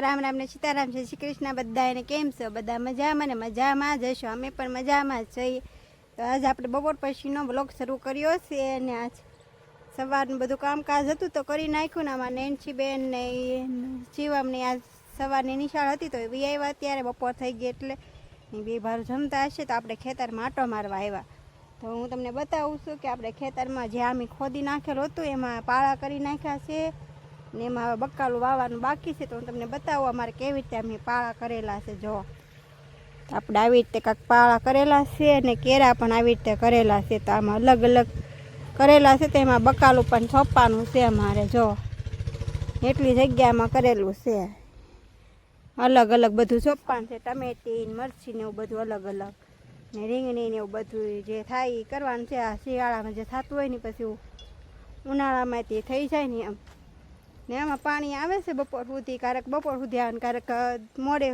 રામ રામ ને સીતારામ છે શ્રી કૃષ્ણ બધા એને કેમ છો? બધા મજામાં ને મજામાં જ હશો? અમે પણ મજામાં જ છીએ. તો આજે આપણે બપોર પછીનો બ્લોગ શરૂ કર્યો છે અને આજ સવારનું બધું કામકાજ હતું તો કરી નાખ્યું ને આમાં નેનસીબેન ને જીવામની આજ સવારની નિશાળ હતી તો એ આવ્યા ત્યારે બપોર થઈ ગઈ એટલે બે ભાર જમતા હશે તો આપણે ખેતરમાં માટો મારવા આવ્યા. તો હું તમને બતાવું છું કે આપણે ખેતરમાં જે આમી ખોદી નાખેલું હતું એમાં પાળા કરી નાખ્યા છે. ને એમાં હવે બકાલું વાવવાનું બાકી છે તો હું તમને બતાવું અમારે કેવી રીતે અમે પાળા કરેલા છે, જો. આપણે આવી રીતે કાંક પાળા કરેલા છે અને કેરા પણ આવી રીતે કરેલા છે તો આમાં અલગ અલગ કરેલા છે તો એમાં બકાલું પણ છોપવાનું છે અમારે, જો. એટલી જગ્યામાં કરેલું છે. અલગ અલગ બધું છોપવાનું છે, ટમેટી મરચી ને એવું બધું અલગ અલગ. ને રીંગણી ને એવું બધું જે થાય એ કરવાનું છે, આ શિયાળામાં જે થતું હોય ને પછી ઉનાળામાં તે થઈ જાય ને એમ. ને આમાં પાણી આવે છે બપોર સુધી, ક્યારેક બપોર સુધી આવે ક્યારેક મોડે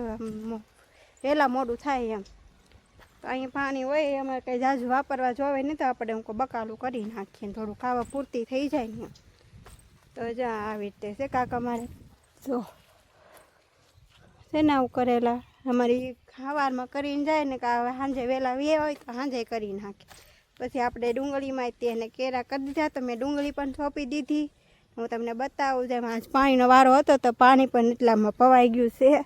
વહેલા મોડું થાય એમ. તો અહીં પાણી હોય અમારે કંઈ જાજુ વાપરવા જોવે નહીં તો આપણે હું બકાલું કરી નાખીએ થોડું ખાવા પૂરતી થઈ જાય ને તો જા આવી રીતે છે કાકા મારે. જો શેના આવું કરેલા. અમારી ખાવારમાં કરીને જાય ને કે સાંજે વહેલા વે હોય તો સાંજે કરી નાખે પછી આપણે ડુંગળીમાં તેને કેરા કરી દીધા તો મેં ડુંગળી પણ સોંપી દીધી. હું તમને બતાવું, જેમ આજ પાણીનો વારો હતો તો પાણી પણ એટલામાં પવાઈ ગયું છે.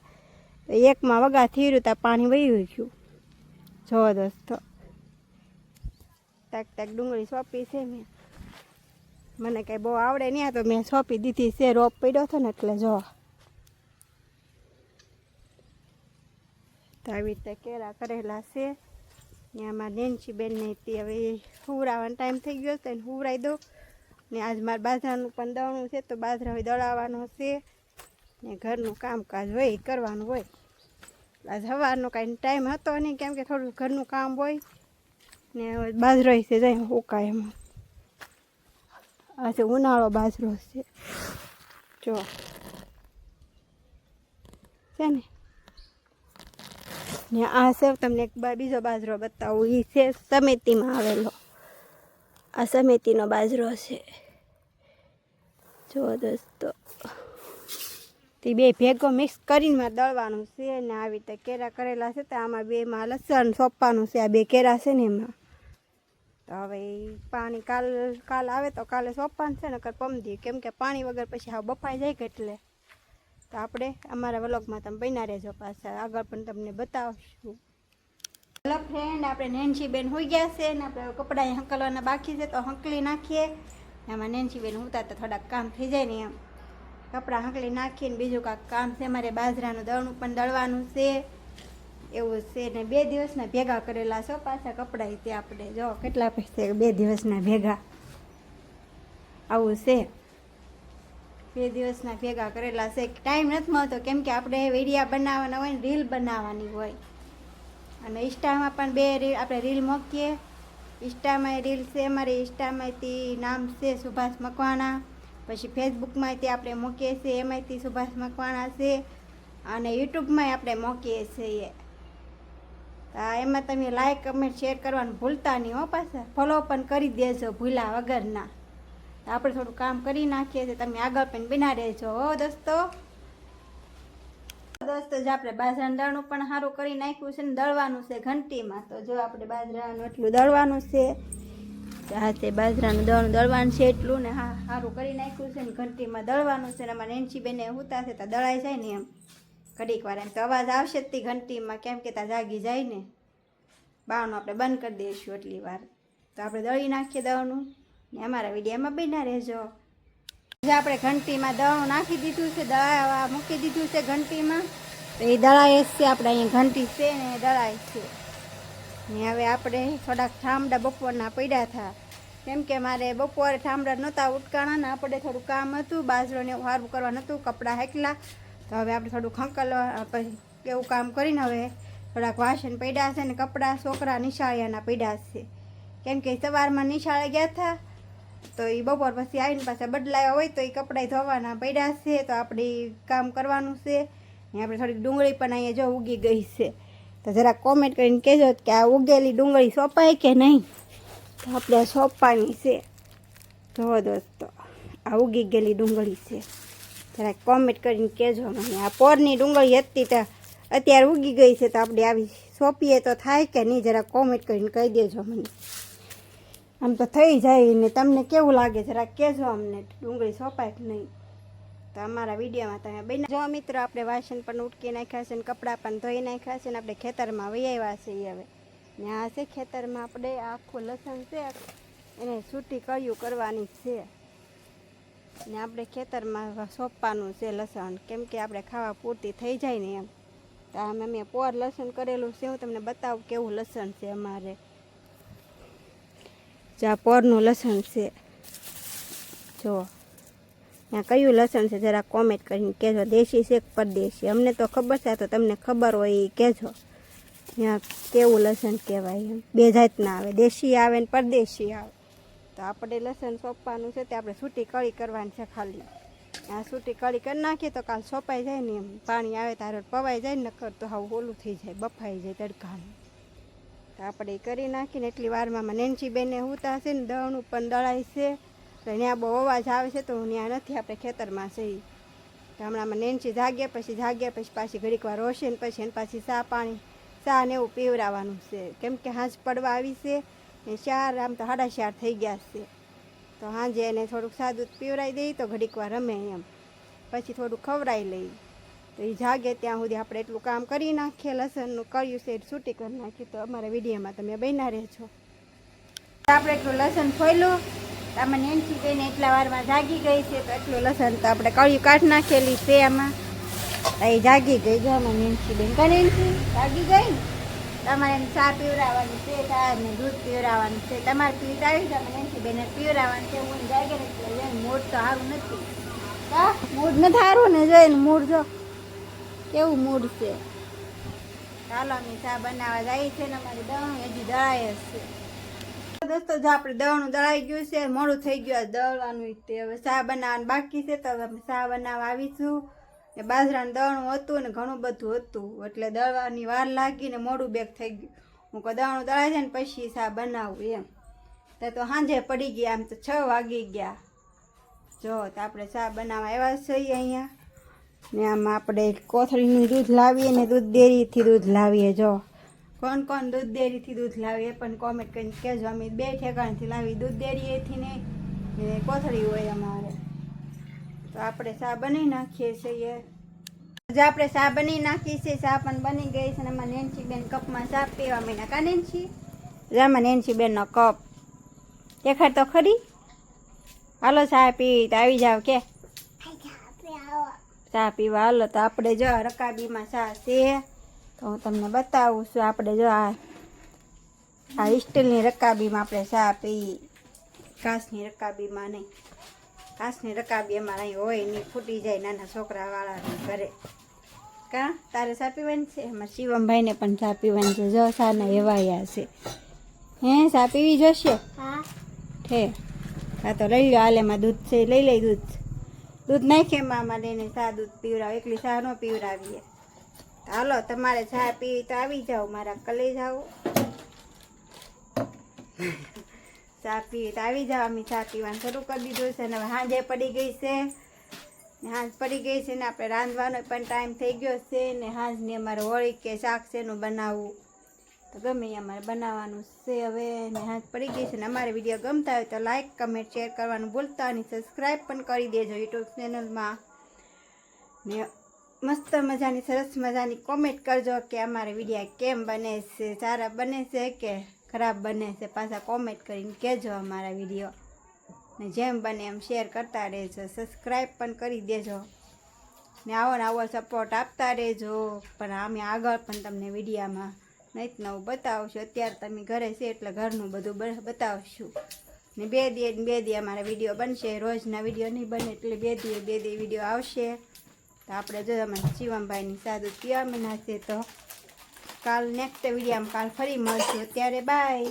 એકમાં વગા રહ્યું તો પાણી વહી ગયું. જો દોસ્તો. તાક તાક ડુંગળી સોંપી છે મેં. મને કંઈ બહુ આવડે નહીં આ તો મેં સોંપી દીધી છે, રોપ પડ્યો હતો ને એટલે જો. તો આવી રીતે કેળા કરેલા છે. ને આમાં નેન્સી બેનને હતી હવે હુવરાવાનો ટાઈમ થઈ ગયો હતો ને હુવરાઈ દો ને આજ મારે બાજરાનું પણ દળવું છે, તો બાજરા હોય દળાવવાનો છે ને ઘરનું કામકાજ હોય કરવાનું હોય. આજ સવારનો કાંઈ ટાઈમ હતો નહીં, કેમ કે થોડું ઘરનું કામ હોય. ને હવે બાજરો છે જાય ઉકાય એમાં. આજે ઉનાળો બાજરો છે જો. છે ને? ને આ છે તમને એક બીજો બાજરો બતાવું એ છે સમિતિમાં આવેલો. આ સમિતિનો બાજરો છે. જો દોસ્તો. તે બે ભેગો મિક્સ કરીને મારે દળવાનું છે ને આવી રીતે કેરા કરેલા છે તો આમાં બેમાં લસણ સોંપવાનું છે. આ બે કેરા છે ને એમાં. તો હવે પાણી કાલ કાલ આવે તો કાલે સોંપવાનું છે ને કર પમદી કેમ કે પાણી વગર પછી હા બફાઈ જાય એટલે. તો આપણે અમારા વ્લોગમાં તમે બન્યા રહેજો પાછા. આગળ પણ તમને બતાવશું. હેલો ફ્રેન્ડ આપણે બેન હોઈ ગયા છે ને આપણે કપડાં હંકલવાના બાકી છે તો હંકલી નાખીએ. એમાં નેનસીબેન હોતા તો થોડાક કામ થઈ જાય ને એમ. કપડાં હંકલી નાખીને બીજું કાંક કામ છે. મારે બાજરાનું દળનું પણ દળવાનું છે. એવું છે ને બે દિવસના ભેગા કરેલા છો પાછા કપડાં તે આપણે. જો, કેટલા પૈસા બે દિવસના ભેગા? આવું છે. બે દિવસના ભેગા કરેલા છે. ટાઈમ નથી મળતો. કેમ કે આપણે વિડીયા બનાવવાના હોય ને રીલ બનાવવાની હોય. અને ઇન્સ્ટામાં પણ બે રીલ, આપણે રીલ મૂકીએ. ઇન્સ્ટામાં રીલ છે, અમારી ઇન્સ્ટામાંથી નામ છે સુભાષ મકવાણા. પછી ફેસબુકમાંથી આપણે મૂકીએ છીએ એમાંયથી સુભાષ મકવાણા છે. અને યુટ્યુબમાં આપણે મૂકીએ છીએ. એમાં તમે લાઈક કમેન્ટ શેર કરવાનું ભૂલતા નહીં હો પાછા. ફોલો પણ કરી દેજો ભૂલા વગરના. આપણે થોડું કામ કરી નાખીએ છીએ, તમે આગળ પણ બિના રહેજો હો દોસ્તો. દોસ્તો જ આપણે બાજરાનું પણ સારું કરી નાખ્યું છે ને દળવાનું છે ઘંટીમાં. તો જો આપણે બાજરાનું એટલું દળવાનું છે. હા, તે બાજરાનું દળનું દળવાનું છે એટલું ને હા, સારું કરી નાખ્યું છે ને ઘંટીમાં દળવાનું છે ને અમારે નેન્સી બેને હુતા છે તો દળાઈ જાય ને એમ. ઘડીક વાર એમ તો અવાજ આવશે જ તે ઘંટીમાં, કેમ કે ત્યાં જાગી જાય ને. બાવનું આપણે બંધ કરી દઈશું એટલી વાર. તો આપણે દળી નાખીએ દળનું ને અમારા વિડીયોમાં બિના રહેજો. આપણે ઘંટીમાં દળનું નાખી દીધું છે દળા મૂકી દીધું છે ઘંટીમાં. તો એ દળાય છે, આપણે અહીંયા ઘંટી છે ને એ દળાય છે. ને હવે આપણે થોડાક ઠામડા બપોરના પડ્યા હતા કેમ કે મારે બપોરે ઠામડા નહોતા ઉટકાણા ને આપણે થોડું કામ હતું બાજરોને સારું કરવા નહોતું, કપડાં હેકલા. તો હવે આપણે થોડું ખંકલવા પછી એવું કામ કરીને હવે થોડાક વાસણ પડ્યા છે ને કપડાં છોકરા નિશાળિયાના પડ્યા છે. કેમ કે સવારમાં નિશાળે ગયા હતા તો એ બપોર પછી આવીને પાછા બદલાયા હોય તો એ કપડાં ધોવાના પડ્યા છે, તો આપણે કામ કરવાનું છે. ને આપણે થોડીક ડુંગળી પણ અહીંયા જો ઉગી ગઈ છે. તો જરા કોમેન્ટ કરીને કહેજો કે આ ઉગેલી ડુંગળી સોંપાય કે નહીં? તો આપણે સોંપવાની છે. જુઓ દોસ્તો, આ ઉગી ગયેલી ડુંગળી છે. જરાક કોમેન્ટ કરીને કહેજો મને. આ પોરની ડુંગળી હતી તો અત્યારે ઉગી ગઈ છે તો આપણે આવી સોંપીએ તો થાય કે નહીં? જરા કોમેન્ટ કરીને કહી દેજો મને. આમ તો થઈ જાય ને તમને કેવું લાગે? જરાક કહેજો અમને, ડુંગળી સોંપાય કે નહીં? તો અમારા વિડીયોમાં તમે બને જો મિત્રો, આપણે વાસણ પણ ઉટકી નાખ્યા છે ને કપડાં પણ ધોઈ નાખ્યા છે ને આપણે ખેતરમાં વહી છીએ હવે. ને આ છે ખેતરમાં આપણે આખું લસણ છે, એને સૂટી કળિયું કરવાની છે. ને આપણે ખેતરમાં સોંપવાનું છે લસણ. કેમ કે આપણે ખાવા પૂરતી થઈ જાય ને એમ. તો અમે પોર લસણ કરેલું છે. હું તમને બતાવું કેવું લસણ છે અમારે. જો આ પોરનું લસણ છે. જો, ત્યાં કયું લસણ છે જરા કોમેન્ટ કરીને કહેજો. દેશી છે કે પરદેશી? અમને તો ખબર છે તો તમને ખબર હોય એ કહેજો. ત્યાં કેવું લસણ કહેવાય એમ? બે જાતના આવે. દેશી આવે ને પરદેશી આવે. તો આપણે લસણ સોંપવાનું છે, તે આપણે સૂટી કળી કરવાની છે ખાલી. આ સૂટી કળી કરી નાખીએ તો કાલ સોંપાઈ જાય ને એમ. પાણી આવે ત્યારે પવાઈ જાય ને નકર તો હાવ ઓલું થઈ જાય, બફાઈ જાય તડકાનું. આપણે કરી નાખીને એટલી વારમાં નેન્સી બેને હુતા છે ને દણ ઉપર દળાય છે. તો ત્યાં બહુ અવાજ આવે છે તો હું ત્યાં નથી, આપણે ખેતરમાં છે ગામડામાં નેન્સી જાગ્યા પછી જાગ્યા પછી પાછી ઘડીક વાર રોશે ને પછી એને પાછી ચા પાણી, ચા ને એવું પીવડાવવાનું છે. કેમ કે હાંજ પડવા આવી છે ને ચાર, આમ તો સાડા ચાર થઈ ગયા છે. તો સાંજે એને થોડુંક સાદું પીવડાવી દઈએ તો ઘડીક વાર રમે એમ. પછી થોડું ખવડાવી લઈએ તો એ જાગે ત્યાં સુધી આપણે એટલું કામ કરી નાખીએ, લસણનું કર્યું છે છૂટી કરી નાખીએ તો અમારા વિડીયોમાં તમે બન્યા રહેજો. આપણે એટલું લસણ ફોયલું આમાં નેન્સી બેને એટલા વારમાં જાગી ગઈ છે, તો એટલું લસણ તો આપણે કળિયું કાઢ નાખેલી છે આમાં. તો એ જાગી ગઈ, જો આમાં નેન્સી બેન, કા નેન્સી? જાગી ગઈ? તમારે એમ ચા પીવડાવવાની છે, ચા ને દૂધ પીવડાવવાનું છે. તમારે પીવડાવી છે અમે નેન્સી બેને પીવડાવવાનું છે, હું જાગે ને મૂડ તો સારું નથી. મૂડ નથી સારું ને જોઈને મૂડ જો. કેવું મૂડ છે? ચાલો, અમે ચા બનાવવા જાય છે ને અમારે દણ હજી દળાય છે. દોસ્તો, જો આપણે દળનું દળાઈ ગયું છે, મોડું થઈ ગયું દળવાનું તે હવે ચા બનાવવાનું બાકી છે, તો અમે ચા બનાવવા આવીશું. ને બાજરાનું દળણું હતું ને ઘણું બધું હતું, એટલે દળવાની વાર લાગી ને મોડું બેગ થઈ ગયું. હું કહું દળણું દળાય છે ને પછી ચા બનાવું એમ. તો તો સાંજે પડી ગયા, આમ તો છ વાગી ગયા. જો, તો આપણે ચા બનાવવા આવ્યા છીએ અહીંયા. ને આમાં આપણે કોથળીનું દૂધ લાવીએ ને દૂધ ડેરીથી દૂધ લાવીએ, જો. કોણ કોણ દૂધ ડેરીથી દૂધ લાવીએ પણ કોમેન્ટ કરીને કહેજો. અમે બે ઠેકાણથી લાવી દૂધ ડેરીએથી ને કોથળી હોય અમારે. તો આપણે ચા બની નાખીએ છીએ? આજે આપણે ચા બની નાખી છે ચા પણ બની ગઈ છે ને અમારે નેન્સી બેન કપમાં ચા પીવા મહિના કા નેન્સી? જામાં નેન્સી બેનનો કપ. દેખાડ તો ખરી? હાલો ચા પી તો આવી જાવ કે. ચા પીવા. હાલો તો આપણે જો આ રકાબીમાં ચા છે. તો હું તમને બતાવું છું આપણે જો આ આ સ્ટીલની રકાબીમાં આપણે ચા પી. કાચની રકાબીમાં નહીં. કાચની રકાબી અમારે અહીં હોય નહીં ફૂટી જાય નાના છોકરાવાળાને ઘરે. કા? તારે ચા પીવાની છે? એમાં શિવમભાઈને પણ ચા પીવાની છે. જો સાને એવાયા છે. હે ચા પીવી જોશે? ઠે હા. તો લઈ લો હાલ એમાં દૂધ છે. લઈ લઈ દૂધ. દૂધ નાખીએ, મામા લઈને ચા દૂધ પીવડાવ, એકલી ચા ન પીવડાવીએ. હાલો, તમારે ચા પીવી તો આવી જાઓ, મારા કલે જાઓ ચા પીવી તો આવી જાઓ, અમે ચા પીવાનું શરૂ કરી દીધું છે, અને સાંજે પડી ગઈ છે. હાંજ પડી ગઈ છે, ને આપણે રાંધવાનો પણ ટાઈમ થઈ ગયો છે, ને હાંજની અમારે હોળી કે શાક છે એનું બનાવવું. તો ગમે અમારે બનાવવાનું છે. હવે હાથ પડી ગઈ છે ને અમારે વીડિયો ગમતા હોય તો લાઇક કમેન્ટ શેર કરવાનું ભૂલતા અને સબસ્ક્રાઈબ પણ કરી દેજો યુટ્યુબ ચેનલમાં ને મસ્ત મજાની, સરસ મજાની કોમેન્ટ કરજો કે અમારે વિડીયા કેમ બને છે, સારા બને છે કે ખરાબ બને છે. પાછા કોમેન્ટ કરીને કહેજો અમારા વીડિયો ને જેમ બને એમ શેર કરતા રહેજો. સબસ્ક્રાઈબ પણ કરી દેજો. ને આવો ને આવો સપોર્ટ આપતા રહેજો. પણ અમે આગળ પણ તમને વિડીયામાં નહીં નવું બતાવશું. અત્યારે તમે ઘરે છે એટલે ઘરનું બધું બતાવશું. ને બે દી બે દી અમારા વીડિયો બનશે. રોજના વીડિયો નહીં બને એટલે બે દીએ બે દી વીડિયો આવશે. તો આપણે જો અમે શિવમભાઈની સાદું પીવા મનાશે તો કાલ નેક્સ્ટ વિડીયોમાં કાલ ફરી મળશું. અત્યારે બાય